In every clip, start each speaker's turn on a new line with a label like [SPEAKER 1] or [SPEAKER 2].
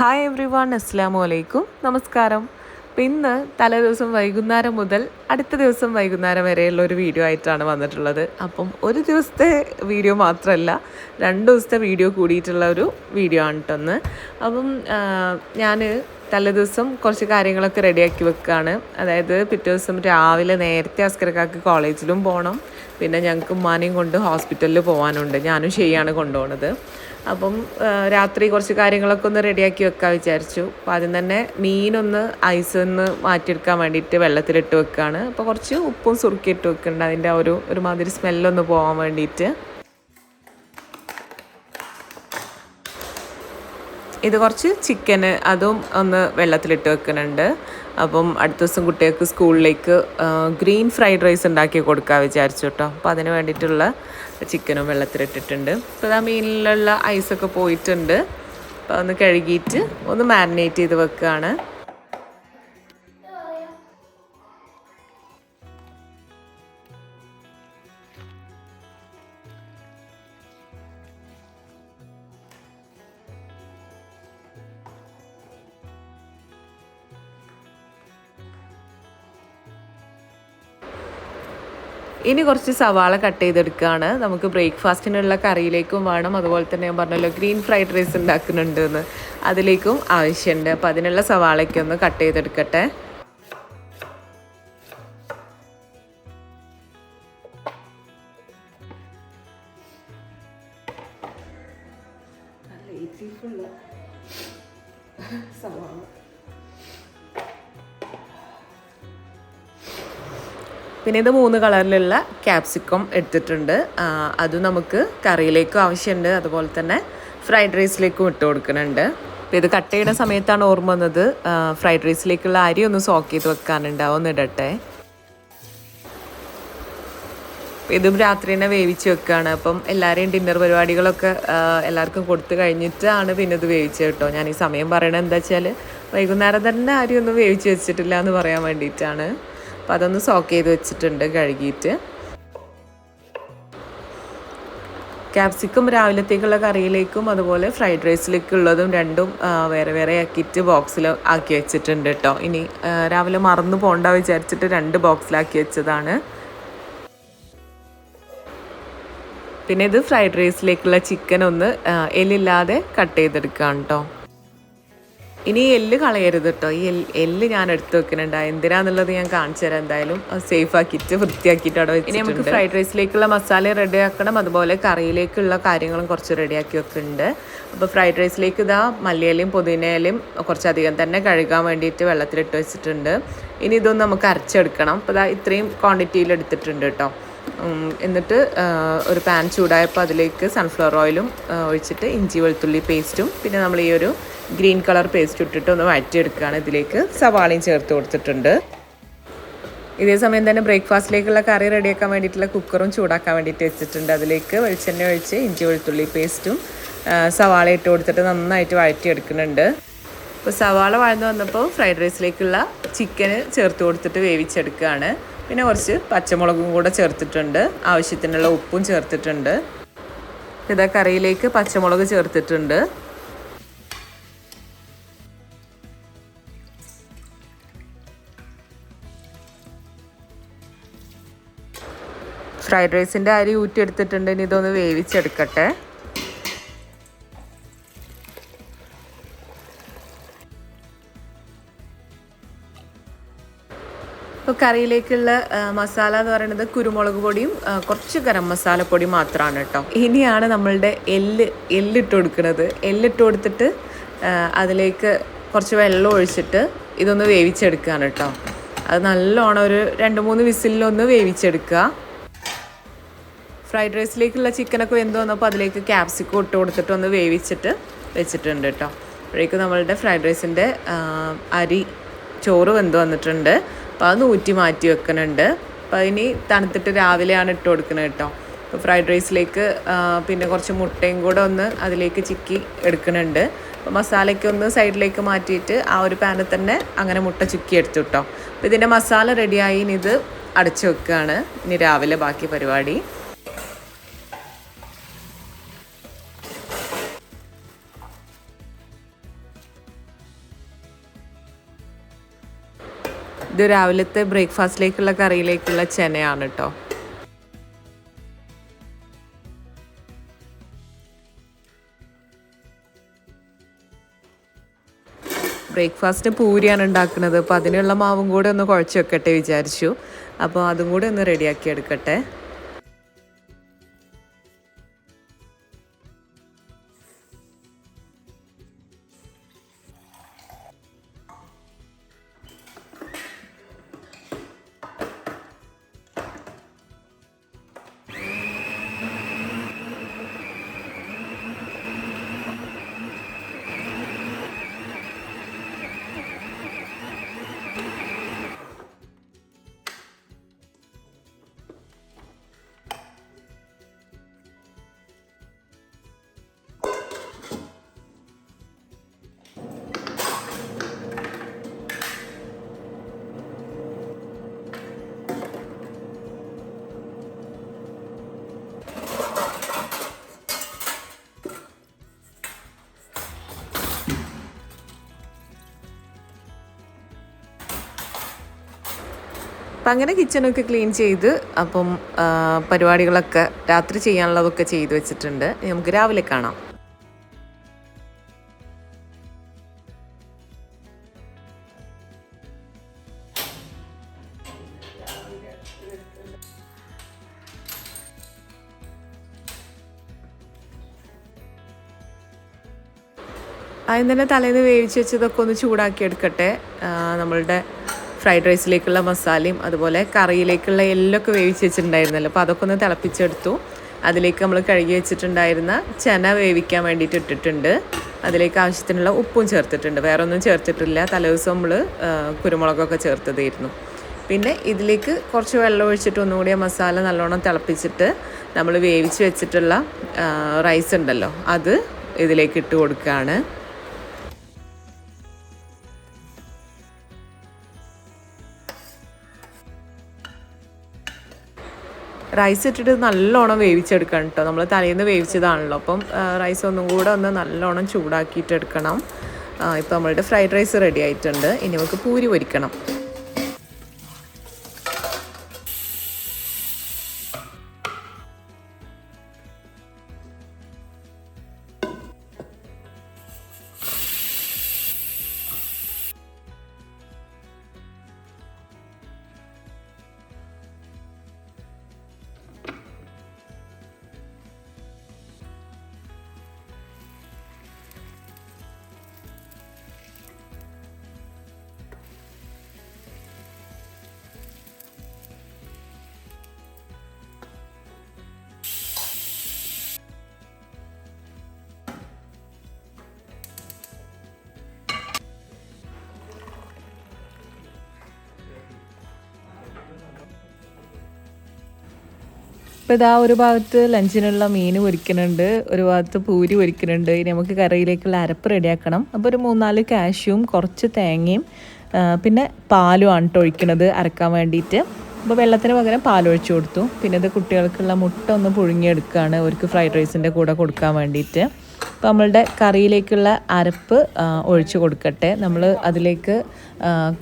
[SPEAKER 1] Hi every one അസ്സാം വലൈക്കും നമസ്കാരം അപ്പം ഇന്ന് തലേ ദിവസം വൈകുന്നേരം മുതൽ അടുത്ത ദിവസം വൈകുന്നേരം വരെയുള്ള ഒരു വീഡിയോ ആയിട്ടാണ് വന്നിട്ടുള്ളത്. അപ്പം ഒരു ദിവസത്തെ വീഡിയോ മാത്രമല്ല രണ്ട് ദിവസത്തെ വീഡിയോ കൂടിയിട്ടുള്ള ഒരു വീഡിയോ ആണ് കേട്ടൊന്ന് അപ്പം ഞാൻ തലേ ദിവസം കുറച്ച് കാര്യങ്ങളൊക്കെ റെഡിയാക്കി വെക്കുകയാണ് അതായത് പിറ്റേ ദിവസം രാവിലെ നേരത്തെ അസ്കരക്കാർക്ക് കോളേജിലും പോകണം പിന്നെ ഞങ്ങൾക്ക് ഉമ്മാനെയും കൊണ്ട് ഹോസ്പിറ്റലിൽ പോകാനുണ്ട് ഞാനും ശരിയാണ് കൊണ്ടുപോകുന്നത് അപ്പം രാത്രി കുറച്ച് കാര്യങ്ങളൊക്കെ ഒന്ന് റെഡിയാക്കി വെക്കാൻ വിചാരിച്ചു. അപ്പോൾ ആദ്യം തന്നെ മീനൊന്ന് ഐസ് ഒന്ന് മാറ്റിയെടുക്കാൻ വേണ്ടിയിട്ട് വെള്ളത്തിലിട്ട് വെക്കുകയാണ് അപ്പോൾ കുറച്ച് ഉപ്പും സുറുക്കി ഇട്ട് വെക്കുന്നുണ്ട്. അതിന്റെ ഒരു ഒരുമാതിരി സ്മെല്ലൊന്ന് പോകാൻ വേണ്ടിയിട്ട്. ഇത് കുറച്ച് ചിക്കന് അതും ഒന്ന് വെള്ളത്തിലിട്ട് വെക്കുന്നുണ്ട്. അപ്പം അടുത്ത ദിവസം കുട്ടികൾക്ക് സ്കൂളിലേക്ക് ഗ്രീൻ ഫ്രൈഡ് റൈസ് ഉണ്ടാക്കി കൊടുക്കാൻ വിചാരിച്ചു കേട്ടോ. അപ്പോൾ അതിന് വേണ്ടിയിട്ടുള്ള ചിക്കനും വെള്ളത്തിലിട്ടിട്ടുണ്ട്. അപ്പോൾ ആ മീനിലുള്ള ഐസൊക്കെ പോയിട്ടുണ്ട്. അപ്പോൾ ഒന്ന് കഴുകിയിട്ട് ഒന്ന് മാരിനേറ്റ് ചെയ്ത് വെക്കുകയാണ് ഇനി കുറച്ച് സവാള കട്ട് ചെയ്തെടുക്കുകയാണ് നമുക്ക് ബ്രേക്ക്ഫാസ്റ്റിനുള്ള കറിയിലേക്കും വേണം. അതുപോലെ തന്നെ ഞാൻ പറഞ്ഞല്ലോ ഗ്രീൻ ഫ്രൈഡ് റൈസ് ഉണ്ടാക്കുന്നുണ്ട് എന്ന്. അതിലേക്കും ആവശ്യമുണ്ട്. അപ്പോൾ അതിനുള്ള സവാളയ്ക്കൊന്ന് കട്ട് ചെയ്തെടുക്കട്ടെ. പിന്നെ ഇത് മൂന്ന് കളറിലുള്ള ക്യാപ്സിക്കം എടുത്തിട്ടുണ്ട്. അത് നമുക്ക് കറിയിലേക്കും ആവശ്യമുണ്ട്. അതുപോലെ തന്നെ ഫ്രൈഡ് റൈസിലേക്കും ഇട്ട് കൊടുക്കുന്നുണ്ട്. ഇത് കട്ട് ചെയ്യുന്ന സമയത്താണ് ഓർമ്മ വന്നത്. ഫ്രൈഡ് റൈസിലേക്കുള്ള അരി ഒന്ന് സോക്ക് ചെയ്ത് വെക്കാനുണ്ട്. ഒന്ന് ഇടട്ടെ. ഇതും രാത്രി തന്നെ വേവിച്ച് വെക്കുകയാണ് അപ്പം എല്ലാവരെയും ഡിന്നർ പരിപാടികളൊക്കെ എല്ലാവർക്കും കൊടുത്തു കഴിഞ്ഞിട്ടാണ് പിന്നെ ഇത് വേവിച്ചത് കേട്ടോ. ഞാൻ ഈ സമയം പറയണത് എന്താ വെച്ചാൽ വൈകുന്നേരം തന്നെ ആരും ഒന്നും വേവിച്ച് വെച്ചിട്ടില്ല എന്ന് പറയാൻ വേണ്ടിയിട്ടാണ്. അപ്പോൾ അതൊന്ന് സോക്ക് ചെയ്ത് വെച്ചിട്ടുണ്ട് കഴുകിയിട്ട്. ക്യാപ്സിക്കം രാവിലത്തേക്കുള്ള കറിയിലേക്കും അതുപോലെ ഫ്രൈഡ് റൈസിലേക്കുള്ളതും രണ്ടും വേറെ വേറെ ആക്കിയിട്ട് ബോക്സിൽ ആക്കി വെച്ചിട്ടുണ്ട് കേട്ടോ. ഇനി രാവിലെ മറന്നു പോകണ്ട വിചാരിച്ചിട്ട് രണ്ട് ബോക്സിലാക്കി വെച്ചതാണ്. പിന്നെ ഇത് ഫ്രൈഡ് റൈസിലേക്കുള്ള ചിക്കൻ ഒന്ന് എല്ലില്ലാതെ കട്ട് ചെയ്തെടുക്കാം കേട്ടോ. ഇനി എല്ല് കളയരുത് കേട്ടോ ഈ എല്ല് ഞാൻ എടുത്ത് വെക്കുന്നുണ്ട്. എന്തിനാന്നുള്ളത് ഞാൻ കാണിച്ചു തരാം എന്തായാലും. സേഫ് ആക്കിയിട്ട് വൃത്തിയാക്കിയിട്ട് അവിടെ ഇനി നമുക്ക് ഫ്രൈഡ് റൈസിലേക്കുള്ള മസാല റെഡി ആക്കണം. അതുപോലെ കറിയിലേക്കുള്ള കാര്യങ്ങളും കുറച്ച് റെഡിയാക്കി വെക്കുന്നുണ്ട്. അപ്പോൾ ഫ്രൈഡ് റൈസിലേക്ക് ഇതാ മല്ലിയിലയും പുതിനയിലയും കുറച്ചധികം തന്നെ കഴുകാൻ വേണ്ടിയിട്ട് വെള്ളത്തിലിട്ട് വെച്ചിട്ടുണ്ട്. ഇനി ഇതൊന്നും നമുക്ക് അരച്ചെടുക്കണം. അപ്പോൾ ഇതാ ഇത്രയും ക്വാണ്ടിറ്റിയിൽ എടുത്തിട്ടുണ്ട് കേട്ടോ എന്നിട്ട് ഒരു പാൻ ചൂടായപ്പോൾ അതിലേക്ക് സൺഫ്ലവർ ഓയിലും ഒഴിച്ചിട്ട് ഇഞ്ചി വെളുത്തുള്ളി പേസ്റ്റും പിന്നെ നമ്മൾ ഈ ഒരു ഗ്രീൻ കളർ പേസ്റ്റ് ഇട്ടിട്ട് ഒന്ന് വഴറ്റിയെടുക്കുകയാണ്. ഇതിലേക്ക് സവാളയും ചേർത്ത് കൊടുത്തിട്ടുണ്ട്. ഇതേ സമയം തന്നെ ബ്രേക്ക്ഫാസ്റ്റിലേക്കുള്ള കറി റെഡിയാക്കാൻ വേണ്ടിയിട്ടുള്ള കുക്കറും ചൂടാക്കാൻ വേണ്ടിയിട്ട് വെച്ചിട്ടുണ്ട്. അതിലേക്ക് വെളിച്ചെണ്ണ ഒഴിച്ച് ഇഞ്ചി വെളുത്തുള്ളി പേസ്റ്റും സവാള ഇട്ട് കൊടുത്തിട്ട് നന്നായിട്ട് വഴറ്റിയെടുക്കുന്നുണ്ട്. ഇപ്പോൾ സവാള വഴന്ന് വന്നപ്പോൾ ഫ്രൈഡ് റൈസിലേക്കുള്ള ചിക്കന് ചേർത്ത് കൊടുത്തിട്ട് വേവിച്ചെടുക്കുകയാണ്. പിന്നെ കുറച്ച് പച്ചമുളകും കൂടെ ചേർത്തിട്ടുണ്ട്. ആവശ്യത്തിനുള്ള ഉപ്പും ചേർത്തിട്ടുണ്ട്. ഇതാ കറിയിലേക്ക് പച്ചമുളക് ചേർത്തിട്ടുണ്ട്. ഫ്രൈഡ് റൈസിന്റെ അരി ഊറ്റിയെടുത്തിട്ടുണ്ട്. ഇനി ഇതൊന്ന് വേവിച്ചെടുക്കട്ടെ. ഇപ്പോൾ കറിയിലേക്കുള്ള മസാല എന്ന് പറയുന്നത് കുരുമുളക് പൊടിയും കുറച്ച് ഗരം മസാലപ്പൊടി മാത്രമാണ് കേട്ടോ. ഇനിയാണ് നമ്മളുടെ എല്ല് എല്ലിട്ട് കൊടുക്കുന്നത്. എല്ലിട്ട് കൊടുത്തിട്ട് അതിലേക്ക് കുറച്ച് വെള്ളം ഒഴിച്ചിട്ട് ഇതൊന്ന് വേവിച്ചെടുക്കുകയാണ് കേട്ടോ. അത് നല്ലോണം ഒരു രണ്ട് മൂന്ന് വിസിലൊന്ന് വേവിച്ചെടുക്കുക. ഫ്രൈഡ് റൈസിലേക്കുള്ള ചിക്കനൊക്കെ വെന്ത് വന്നപ്പോൾ അതിലേക്ക് ക്യാപ്സിക്കം ഇട്ട് കൊടുത്തിട്ട് ഒന്ന് വേവിച്ചിട്ട് വെച്ചിട്ടുണ്ട് കേട്ടോ. അപ്പോഴേക്കും നമ്മളുടെ ഫ്രൈഡ് റൈസിന്റെ അരി ചോറ് വെന്ത് വന്നിട്ടുണ്ട്. അപ്പോൾ അത് ഊറ്റി മാറ്റി വെക്കുന്നുണ്ട് അപ്പോൾ ഇനി തണുത്തിട്ട് രാവിലെയാണ് ഇട്ട് കൊടുക്കുന്നത് കേട്ടോ. അപ്പോൾ ഫ്രൈഡ് റൈസിലേക്ക് പിന്നെ കുറച്ച് മുട്ടയും കൂടെ ഒന്ന് അതിലേക്ക് ചിക്കി എടുക്കുന്നുണ്ട് അപ്പോൾ മസാലയ്ക്ക് ഒന്ന് സൈഡിലേക്ക് മാറ്റിയിട്ട് ആ ഒരു പാനിൽ തന്നെ അങ്ങനെ മുട്ട ചുക്കി എടുത്തു കേട്ടോ. അപ്പോൾ ഇതിന്റെ മസാല റെഡിയായി ഇനി ഇത് അടച്ചു വെക്കുകയാണ് ഇനി രാവിലെ ബാക്കി പരിപാടി. ഇത് രാവിലത്തെ ബ്രേക്ക്ഫാസ്റ്റിലേക്കുള്ള കറിയിലേക്കുള്ള ചെനയാണ് കേട്ടോ ബ്രേക്ക്ഫാസ്റ്റ് പൂരിയാണ് ഉണ്ടാക്കുന്നത്. അപ്പോൾ അതിനുള്ള മാവും കൂടെ ഒന്ന് കുഴച്ച് വെക്കട്ടെ വിചാരിച്ചു. അപ്പോൾ അതും കൂടെ ഒന്ന് റെഡിയാക്കി എടുക്കട്ടെ. അപ്പം അങ്ങനെ കിച്ചണൊക്കെ ക്ലീൻ ചെയ്ത് അപ്പം പരിപാടികളൊക്കെ രാത്രി ചെയ്യാനുള്ളതൊക്കെ ചെയ്തു വെച്ചിട്ടുണ്ട്. നമുക്ക് രാവിലെ കാണാം. ആദ്യം തന്നെ തലേന്ന് വേവിച്ച് വെച്ചതൊക്കെ ഒന്ന് ചൂടാക്കി എടുക്കട്ടെ. നമ്മളുടെ ഫ്രൈഡ് റൈസിലേക്കുള്ള മസാലയും അതുപോലെ കറിയിലേക്കുള്ള എല്ലൊക്കെ വേവിച്ച് വെച്ചിട്ടുണ്ടായിരുന്നല്ലോ. അപ്പോൾ അതൊക്കെ ഒന്ന് തിളപ്പിച്ചെടുത്തു. അതിലേക്ക് നമ്മൾ കഴുകി വെച്ചിട്ടുണ്ടായിരുന്ന ചെന വേവിക്കാൻ വേണ്ടിയിട്ട് ഇട്ടിട്ടുണ്ട്. അതിലേക്ക് ആവശ്യത്തിനുള്ള ഉപ്പും ചേർത്തിട്ടുണ്ട്. വേറെ ഒന്നും ചേർത്തിട്ടില്ല. തലേദിവസം നമ്മൾ കുരുമുളകൊക്കെ ചേർത്തതായിരുന്നു. പിന്നെ ഇതിലേക്ക് കുറച്ച് വെള്ളം ഒഴിച്ചിട്ട് ഒന്നുകൂടി മസാല നല്ലോണം തിളപ്പിച്ചിട്ട് നമ്മൾ വേവിച്ച് വെച്ചിട്ടുള്ള റൈസ് ഉണ്ടല്ലോ അത് ഇതിലേക്ക് ഇട്ട് കൊടുക്കുകയാണ്. റൈസ് ഇട്ടിട്ട് നല്ലോണം വേവിച്ചെടുക്കണം കേട്ടോ നമ്മൾ തലേന്ന് വേവിച്ചതാണല്ലോ. അപ്പം റൈസ് ഒന്നും കൂടെ ഒന്ന് നല്ലോണം ചൂടാക്കിയിട്ട് എടുക്കണം ഇപ്പോൾ നമ്മളുടെ ഫ്രൈഡ് റൈസ് റെഡി ആയിട്ടുണ്ട്. ഇനി നമുക്ക് പൂരി പൊരിക്കണം. ഇപ്പോൾ ഇതാ ഒരു ഭാഗത്ത് ലഞ്ചിനുള്ള മീൻ പൊരിക്കുന്നുണ്ട് ഒരു ഭാഗത്ത് പൂരി പൊരിക്കുന്നുണ്ട് ഇനി നമുക്ക് കറിയിലേക്കുള്ള അരപ്പ് റെഡിയാക്കണം. അപ്പോൾ ഒരു മൂന്നാൽ കാഷ്യൂം കുറച്ച് തേങ്ങയും പിന്നെ പിന്നെ ആണ് കേട്ടോ ഒഴിക്കുന്നത് അരക്കാൻ വേണ്ടിയിട്ട് അപ്പോൾ വെള്ളത്തിന് പകരം പാലൊഴിച്ച് കൊടുത്തു. പിന്നെ ഇത് കുട്ടികൾക്കുള്ള മുട്ട ഒന്ന് പുഴുങ്ങിയെടുക്കുകയാണ് അവർക്ക് ഫ്രൈഡ് റൈസിന്റെ കൂടെ കൊടുക്കാൻ വേണ്ടിയിട്ട് അപ്പോൾ നമ്മളുടെ കറിയിലേക്കുള്ള അരപ്പ് ഒഴിച്ചു കൊടുക്കട്ടെ. നമ്മൾ അതിലേക്ക്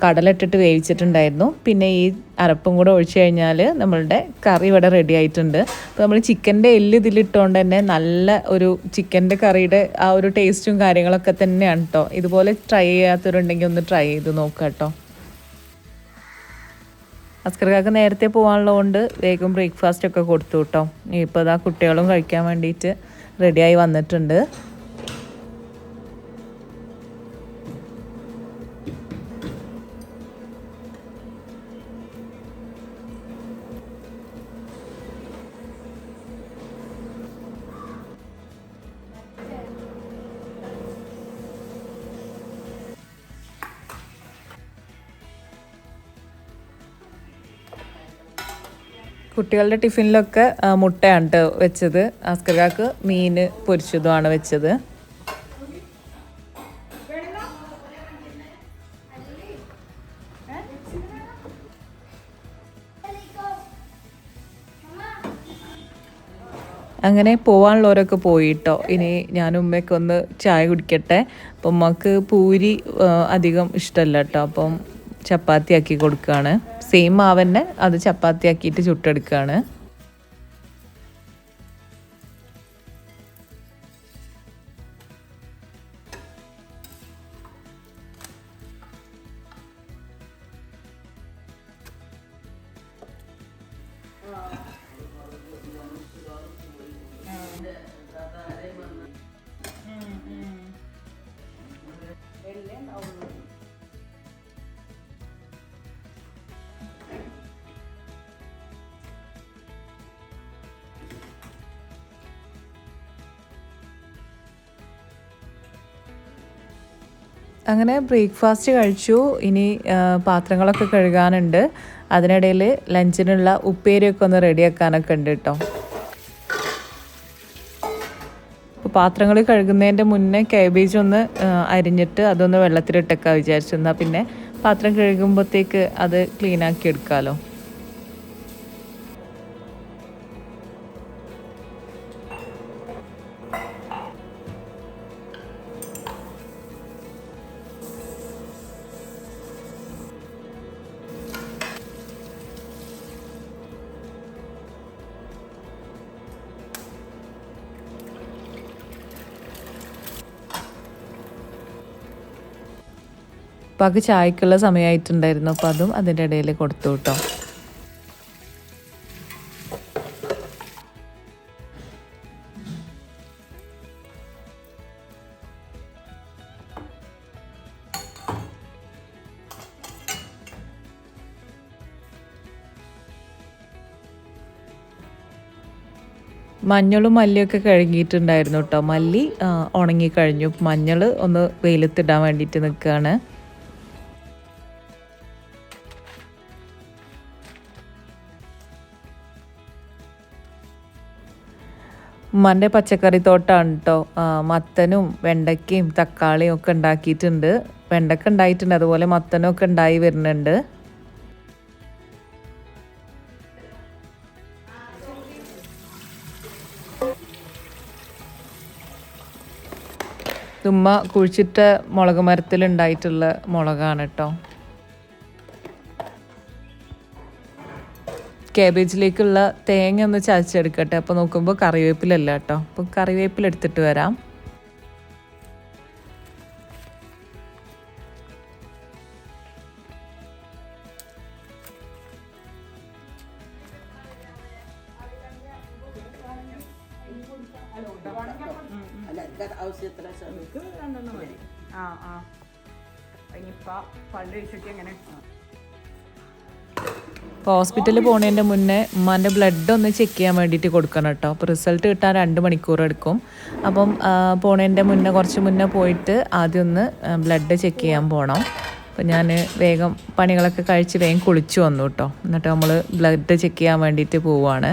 [SPEAKER 1] കടലിട്ടിട്ട് വേവിച്ചിട്ടുണ്ടായിരുന്നു. പിന്നെ ഈ അരപ്പും കൂടെ ഒഴിച്ചു കഴിഞ്ഞാൽ നമ്മളുടെ കറി ഇവിടെ റെഡി ആയിട്ടുണ്ട്. അപ്പോൾ നമ്മൾ ചിക്കന്റെ എല്ല് ഇതിലിട്ടുകൊണ്ട് തന്നെ നല്ല ഒരു ചിക്കന്റെ കറിയുടെ ആ ഒരു ടേസ്റ്റും കാര്യങ്ങളൊക്കെ തന്നെയാണ് കേട്ടോ ഇതുപോലെ ട്രൈ ചെയ്യാത്തവരുണ്ടെങ്കിൽ ഒന്ന് ട്രൈ ചെയ്ത് നോക്കുക കേട്ടോ. അസ്കർക്കാക്ക് നേരത്തെ പോകാനുള്ളതുകൊണ്ട് വേഗം ബ്രേക്ക്ഫാസ്റ്റ് ഒക്കെ കൊടുത്തു കേട്ടോ ഇപ്പോൾ അതാ കുട്ടികളും കഴിക്കാൻ വേണ്ടിയിട്ട് റെഡിയായി വന്നിട്ടുണ്ട്. കുട്ടികളുടെ ടിഫിനിലൊക്കെ മുട്ടയാണ് കേട്ടോ വെച്ചത്. ആസ്കർക്കാക്ക് മീൻ പൊരിച്ചതുമാണ് വെച്ചത്. അങ്ങനെ പോവാനുള്ളവരൊക്കെ പോയിട്ടോ. ഇനി ഞാൻ ഉമ്മയ്ക്കൊന്ന് ചായ കുടിക്കട്ടെ. അപ്പം ഉമ്മക്ക് പൂരി അധികം ഇഷ്ടമല്ല കേട്ടോ. അപ്പം ചപ്പാത്തി ആക്കി കൊടുക്കുകയാണ് സെയിം മാവ് തന്നെ അത് ചപ്പാത്തി ആക്കിയിട്ട് ചുട്ടെടുക്കുകയാണ് അങ്ങനെ ബ്രേക്ക്ഫാസ്റ്റ് കഴിച്ചു. ഇനി പാത്രങ്ങളൊക്കെ കഴുകാനുണ്ട്. അതിനിടയിൽ ലഞ്ചിനുള്ള ഉപ്പേരിയൊക്കെ ഒന്ന് റെഡിയാക്കാനൊക്കെ ഉണ്ട് കേട്ടോ അപ്പോൾ പാത്രങ്ങൾ കഴുകുന്നതിന്റെ മുന്നേ കാബേജ് ഒന്ന് അരിഞ്ഞിട്ട് അതൊന്ന് വെള്ളത്തിലിട്ടൊക്കെ വിചാരിച്ചു എന്നാൽ പിന്നെ പാത്രം കഴുകുമ്പോഴത്തേക്ക് അത് ക്ലീനാക്കി എടുക്കാമല്ലോ ഉപ്പാക്ക് ചായക്കുള്ള സമയമായിട്ടുണ്ടായിരുന്നു അപ്പോൾ അതും അതിന്റെ ഇടയിൽ കൊടുത്തു കേട്ടോ മഞ്ഞളും മല്ലിയൊക്കെ കഴുകിയിട്ടുണ്ടായിരുന്നു കേട്ടോ മല്ലി ഉണങ്ങിക്കഴിഞ്ഞു. മഞ്ഞൾ ഒന്ന് വെയിലത്തിടാൻ വേണ്ടിയിട്ട് നിൽക്കുകയാണ് ഉമ്മാന്റെ പച്ചക്കറി തോട്ടമാണ് കേട്ടോ മത്തനും വെണ്ടയ്ക്കയും തക്കാളിയും ഒക്കെ ഉണ്ടാക്കിയിട്ടുണ്ട്. വെണ്ടയ്ക്ക ഉണ്ടായിട്ടുണ്ട്. അതുപോലെ മത്തനും ഒക്കെ ഉണ്ടായി വരുന്നുണ്ട്. ഉമ്മ കുഴിച്ചിട്ട മുളക് മരത്തിൽ ഉണ്ടായിട്ടുള്ള മുളകാണ് കേട്ടോ കാബേജിലേക്കുള്ള തേങ്ങ ഒന്ന് ചതച്ചെടുക്കട്ടെ. അപ്പോൾ നോക്കുമ്പോൾ കറിവേപ്പിലല്ല കേട്ടോ അപ്പോൾ കറിവേപ്പില എടുത്തിട്ട് വരാം.
[SPEAKER 2] രണ്ടെണ്ണം ആ ആ. ഇനിയിപ്പ പള്ളി വെച്ചിട്ട് എങ്ങനെ?
[SPEAKER 1] അപ്പോൾ ഹോസ്പിറ്റലിൽ പോണതിന്റെ മുന്നേ ഉമ്മാന്റെ ബ്ലഡ് ഒന്ന് ചെക്ക് ചെയ്യാൻ വേണ്ടിയിട്ട് കൊടുക്കണം കേട്ടോ. അപ്പോൾ റിസൾട്ട് കിട്ടാൻ രണ്ട് മണിക്കൂർ എടുക്കും. അപ്പം പോണേന്റെ മുന്നേ കുറച്ച് മുന്നേ പോയിട്ട് ആദ്യം ഒന്ന് ബ്ലഡ് ചെക്ക് ചെയ്യാൻ പോകണം അപ്പോൾ ഞാൻ വേഗം പണികളൊക്കെ കഴിച്ച് വേഗം കുളിച്ചു വന്നു കേട്ടോ. എന്നിട്ട് നമ്മൾ ബ്ലഡ് ചെക്ക് ചെയ്യാൻ വേണ്ടിയിട്ട് പോവുകയാണ്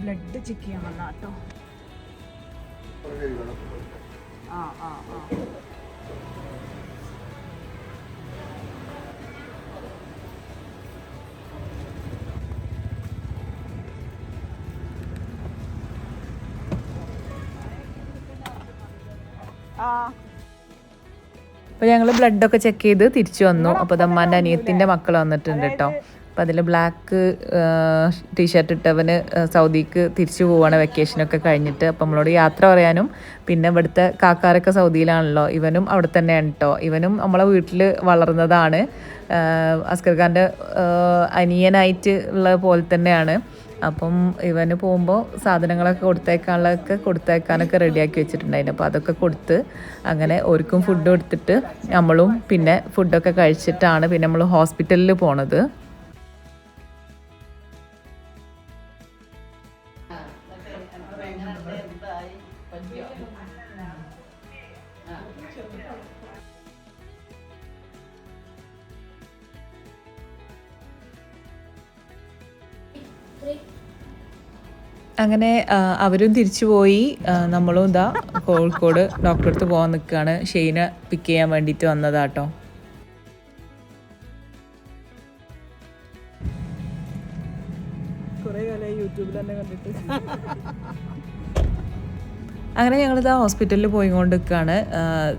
[SPEAKER 2] ബ്ലഡ് ചെക്ക് ചെയ്യാൻ വന്നാ ആ ആ ആ.
[SPEAKER 1] അപ്പോൾ ഞങ്ങൾ ബ്ലഡൊക്കെ ചെക്ക് ചെയ്ത് തിരിച്ചു വന്നു. അപ്പോൾ അമ്മാന്റെ അനിയത്തിന്റെ മക്കൾ വന്നിട്ടുണ്ട് കേട്ടോ അപ്പോൾ അതിൽ ബ്ലാക്ക് ടീഷർട്ട് ഇട്ടവന് സൗദിക്ക് തിരിച്ചു പോവാണ് വെക്കേഷനൊക്കെ കഴിഞ്ഞിട്ട്. അപ്പോൾ നമ്മളോട് യാത്ര പറയാനും പിന്നെ ഇവിടുത്തെ കാക്കാരൊക്കെ സൗദിയിലാണല്ലോ. ഇവനും അവിടെ തന്നെയാണ് കേട്ടോ ഇവനും നമ്മളെ വീട്ടിൽ വളർന്നതാണ്. അസ്കർ ഖാന്റെ അനിയനായിട്ട് ഉള്ള പോലെ തന്നെയാണ്. അപ്പം ഇവന് പോകുമ്പോൾ സാധനങ്ങളൊക്കെ കൊടുത്തേക്കാനുള്ളതൊക്കെ കൊടുത്തേക്കാനൊക്കെ റെഡിയാക്കി വെച്ചിട്ടുണ്ടായിരുന്നു. അപ്പോൾ അതൊക്കെ കൊടുത്ത് അങ്ങനെ ഓർക്കും ഫുഡ് കൊടുത്തിട്ട് നമ്മളും പിന്നെ ഫുഡൊക്കെ കഴിച്ചിട്ടാണ് പിന്നെ നമ്മൾ ഹോസ്പിറ്റലിൽ പോണത്. അങ്ങനെ അവരും തിരിച്ചു പോയി. നമ്മളും ഇതാ കോഴിക്കോട് ഡോക്ടറെ അടുത്ത് പോകാൻ നിൽക്കുകയാണ് ഷെയ്നെ പിക്ക് ചെയ്യാൻ വേണ്ടിയിട്ട് വന്നതാട്ടോ. അങ്ങനെ ഞങ്ങളിത് ആ ഹോസ്പിറ്റലിൽ പോയിക്കൊണ്ടിരിക്കുകയാണ്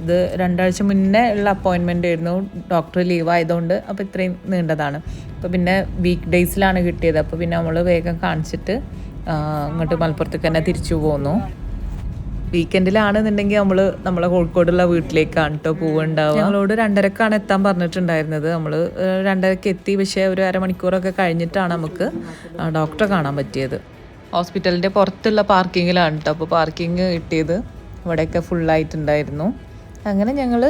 [SPEAKER 1] ഇത് രണ്ടാഴ്ച മുന്നേ ഉള്ള അപ്പോയിൻമെന്റ് ആയിരുന്നു. ഡോക്ടർ ലീവ് ആയതുകൊണ്ട് അപ്പോൾ ഇത്രയും നീണ്ടതാണ്. അപ്പോൾ പിന്നെ വീക്ക് ഡേയ്സിലാണ് കിട്ടിയത്. അപ്പോൾ പിന്നെ നമ്മൾ വേഗം കാണിച്ചിട്ട് ഇങ്ങോട്ട് മലപ്പുറത്തേക്ക് തന്നെ തിരിച്ചു പോന്നു. വീക്കെൻഡിലാണെന്നുണ്ടെങ്കിൽ നമ്മൾ നമ്മളെ കോഴിക്കോടുള്ള വീട്ടിലേക്കാണ് കേട്ടോ പോവുണ്ടാവുക. ഞങ്ങളോട് രണ്ടരക്കാണ് എത്താൻ പറഞ്ഞിട്ടുണ്ടായിരുന്നത്. നമ്മൾ രണ്ടരക്ക് എത്തി. പക്ഷേ ഒരു അരമണിക്കൂറൊക്കെ കഴിഞ്ഞിട്ടാണ് നമുക്ക് ഡോക്ടറെ കാണാൻ പറ്റിയത്. ഹോസ്പിറ്റലിന്റെ പുറത്തുള്ള പാർക്കിങ്ങിലാണ് കേട്ടോ അപ്പോൾ പാർക്കിംഗ് കിട്ടിയത്. ഇവിടെയൊക്കെ ഫുള്ളായിട്ടുണ്ടായിരുന്നു. അങ്ങനെ ഞങ്ങൾ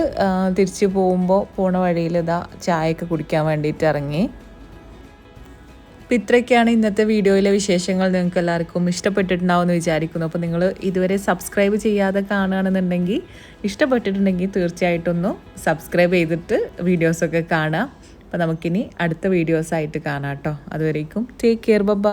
[SPEAKER 1] തിരിച്ചു പോകുമ്പോൾ പോണ വഴിയിൽ ഇതാ ചായയൊക്കെ കുടിക്കാൻ വേണ്ടിയിട്ട് ഇറങ്ങി. അപ്പം ഇത്രയൊക്കെയാണ് ഇന്നത്തെ വീഡിയോയിലെ വിശേഷങ്ങൾ നിങ്ങൾക്ക് എല്ലാവർക്കും ഇഷ്ടപ്പെട്ടിട്ടുണ്ടാവും എന്ന് വിചാരിക്കുന്നു. അപ്പോൾ നിങ്ങൾ ഇതുവരെ സബ്സ്ക്രൈബ് ചെയ്യാതെ കാണുകയാണെന്നുണ്ടെങ്കിൽ ഇഷ്ടപ്പെട്ടിട്ടുണ്ടെങ്കിൽ തീർച്ചയായിട്ടും ഒന്ന് സബ്സ്ക്രൈബ് ചെയ്തിട്ട് വീഡിയോസൊക്കെ കാണാം അപ്പോൾ നമുക്കിനി അടുത്ത വീഡിയോസായിട്ട് കാണാം കേട്ടോ. അതുവരേക്കും ടേക്ക് കെയർ ബബ്ബ